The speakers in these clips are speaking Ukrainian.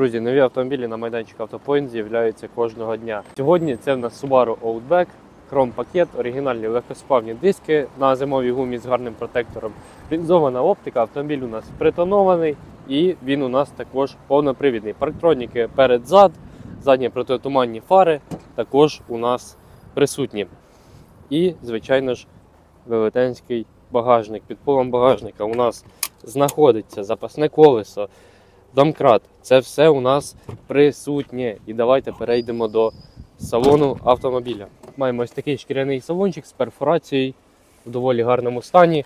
Друзі, нові автомобілі на майданчику Автопоінт з'являються кожного дня. Сьогодні це в нас Subaru Outback, Chrome пакет, оригінальні легкосплавні диски на зимовій гумі з гарним протектором. Лінзована оптика, автомобіль у нас притонований і він у нас також повнопривідний. Парктроніки перед-зад, задні протитуманні фари також у нас присутні. І, звичайно ж, велетенський багажник. Під полом багажника у нас знаходиться запасне колесо, домкрат. Це все у нас присутнє. І давайте перейдемо до салону автомобіля. Маємо ось такий шкіряний салончик з перфорацією в доволі гарному стані.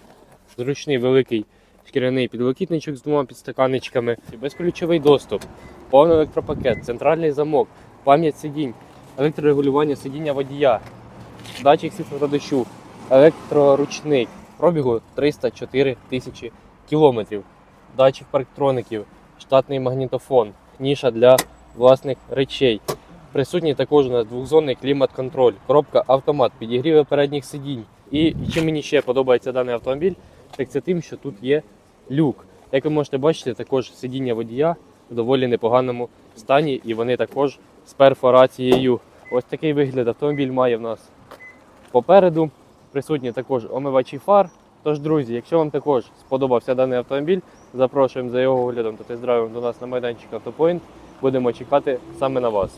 Зручний великий шкіряний підлокітничок з двома підстаканничками, безключовий доступ, повний електропакет, центральний замок, пам'ять сидінь, електрорегулювання сидіння водія, датчик світла дощу, електроручник, пробігу 304 тисячі кілометрів, датчик парктроників, штатний магнітофон, ніша для власних речей. Присутній також у нас двохзонний клімат-контроль, коробка автомат, підігріви передніх сидінь. І чим мені ще подобається даний автомобіль, так це тим, що тут є люк. Як ви можете бачити, також сидіння водія в доволі непоганому стані, і вони також з перфорацією. Ось такий вигляд автомобіль має в нас попереду. Присутні також омивачі фар. Тож, друзі, якщо вам також сподобався даний автомобіль, запрошуємо за його оглядом та тест-драйвом до нас на майданчик Автопоінт. Будемо чекати саме на вас.